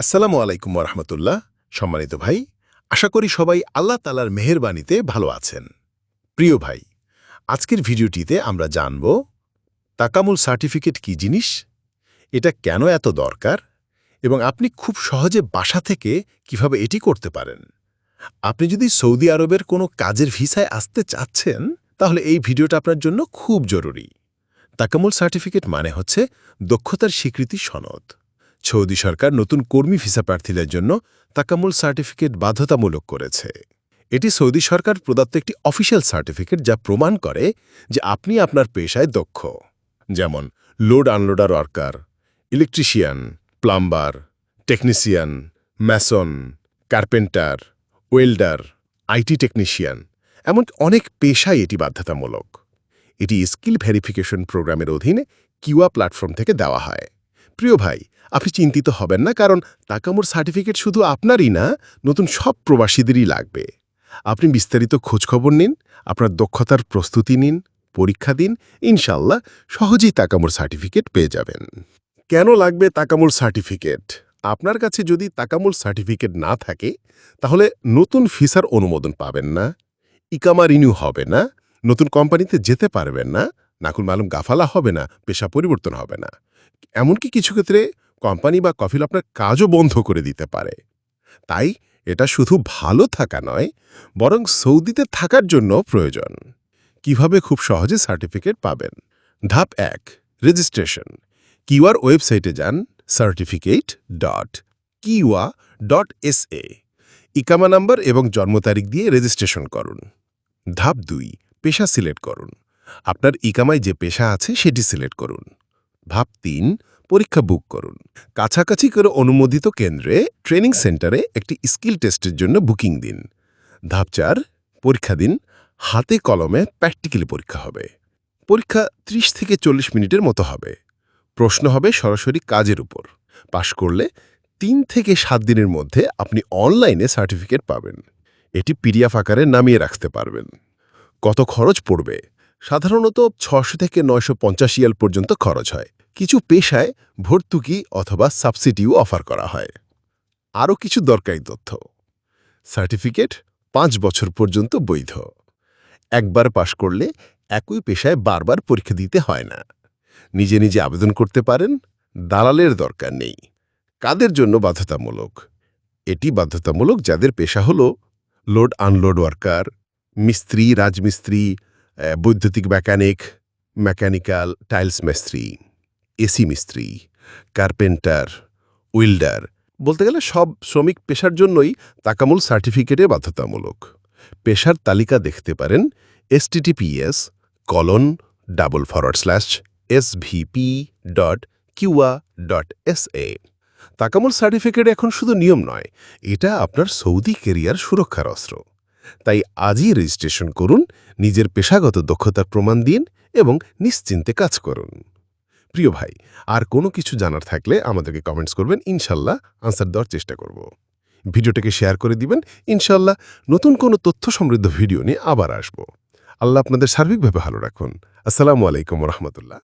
আসসালামু আলাইকুম রহমতুল্লাহ সম্মানিত ভাই, আশা করি সবাই আল্লাহ তালার মেহেরবানিতে ভালো আছেন। প্রিয় ভাই, আজকের ভিডিওটিতে আমরা জানব, তাকামুল সার্টিফিকেট কি জিনিস? এটা কেন এত দরকার? এবং আপনি খুব সহজে বাসা থেকে কীভাবে এটি করতে পারেন? আপনি যদি সৌদি আরবের কোনো কাজের ভিসায় আসতে চাচ্ছেন, তাহলে এই ভিডিওটা আপনার জন্য খুব জরুরি। তাকামুল সার্টিফিকেট মানে হচ্ছে দক্ষতার স্বীকৃতি সনদ। সৌদি সরকার নতুন কর্মী ভিসা প্রার্থীদের জন্য তাকামুল সার্টিফিকেট বাধ্যতামূলক করেছে। এটি সৌদি সরকার প্রদত্ত একটি অফিসিয়াল সার্টিফিকেট যা প্রমাণ করে যে আপনি আপনার পেশায় দক্ষ। যেমন load unloader worker, electrician, plumber, technician, mason, carpenter, welder, IT technician এমন অনেক পেশায় এটি বাধ্যতামূলক। এটি স্কিল ভেরিফিকেশন প্রোগ্রামের অধীনে কিউয়া প্ল্যাটফর্ম থেকে দেওয়া হয়। প্রিয় ভাই, আপনি চিন্তিত হবেন না, কারণ তাকামোর সার্টিফিকেট শুধু আপনারই না, নতুন সব প্রবাসীদেরই লাগবে। আপনি বিস্তারিত খোঁজখবর নিন, আপনার দক্ষতার প্রস্তুতি নিন, পরীক্ষা দিন ইনশাল্লাহ সহজেই তাকামুর সার্টিফিকেট পেয়ে যাবেন। কেন লাগবে তাকামুর সার্টিফিকেট? আপনার কাছে যদি তাকামুল সার্টিফিকেট না থাকে, তাহলে নতুন ফিসার অনুমোদন পাবেন না ইকামা রিনিউ হবে না, নতুন কোম্পানিতে যেতে পারবেন না নাকুল মালুম গাফালা হবে না, পেশা পরিবর্তন হবে না। এমনকি কিছু ক্ষেত্রে কোম্পানি বা কফিল আপনার কাজও বন্ধ করে দিতে পারে। তাই এটা শুধু ভালো থাকা নয়, বরং সৌদিতে থাকার জন্য প্রয়োজন। কীভাবে খুব সহজে সার্টিফিকেট পাবেন? ধাপ এক, রেজিস্ট্রেশন। কিউআর ওয়েবসাইটে যান certificate dot Qiwa dot S A ইকামা number এবং জন্ম তারিখ দিয়ে রেজিস্ট্রেশন করুন। ধাপ দুই, পেশা সিলেক্ট করুন। আপনার ইকামায় যে পেশা আছে সেটি সিলেক্ট করুন। ভাব তিন, পরীক্ষা বুক করুন। কাছাকাছি করে অনুমোদিত কেন্দ্রে ট্রেনিং সেন্টারে একটি স্কিল টেস্টের জন্য বুকিং দিন। ধাপ চার, পরীক্ষা দিন। হাতে কলমে প্র্যাকটিক্যালি পরীক্ষা হবে। পরীক্ষা ৩০ থেকে চল্লিশ মিনিটের মতো হবে। প্রশ্ন হবে সরাসরি কাজের উপর। পাশ করলে তিন থেকে সাত দিনের মধ্যে আপনি অনলাইনে সার্টিফিকেট পাবেন। এটি পিডিএফ আকারে নামিয়ে রাখতে পারবেন। কত খরচ পড়বে? সাধারণত ছশো থেকে নয়শো পঞ্চাশ ইয়াল পর্যন্ত খরচ হয়। কিছু পেশায় ভর্তুকি অথবা সাবসিডিও অফার করা হয়। আরও কিছু দরকারি তথ্য। সার্টিফিকেট পাঁচ বছর পর্যন্ত বৈধ। একবার পাশ করলে একই পেশায় বারবার পরীক্ষা দিতে হয় না। নিজে নিজে আবেদন করতে পারেন, দালালের দরকার নেই। কাদের জন্য বাধ্যতামূলক? এটি বাধ্যতামূলক যাদের পেশা হল লোড আনলোড ওয়ার্কার, মিস্ত্রি, রাজমিস্ত্রি বৈদ্যুতিক মেকানিক মেকানিক্যাল টাইলস মিস্ত্রি, এসি মিস্ত্রি কার্পেন্টার উইল্ডার বলতে গেলে সব শ্রমিক পেশার জন্যই তাকামুল সার্টিফিকেটে বাধ্যতামূলক। পেশার তালিকা দেখতে পারেন HTTPS colon double forward slash SVP dot Qiwa dot S A Takamul certificate এখন শুধু নিয়ম নয়, এটা আপনার সৌদি কেরিয়ার সুরক্ষার অস্ত্র। তাই আজই রেজিস্ট্রেশন করুন, নিজের পেশাগত দক্ষতার প্রমাণ দিন এবং নিশ্চিন্তে কাজ করুন। প্রিয় ভাই, আর কোনো কিছু জানার থাকলে আমাদেরকে কমেন্টস করবেন, ইনশাল্লাহ আনসার দেওয়ার চেষ্টা করব। ভিডিওটাকে শেয়ার করে দিবেন, ইনশাল্লাহ নতুন কোনো তথ্য সমৃদ্ধ ভিডিও নিয়ে আবার আসব। আল্লাহ আপনাদের সার্বিকভাবে ভালো রাখুন। আসসালামু আলাইকুম রহমতুল্লাহ।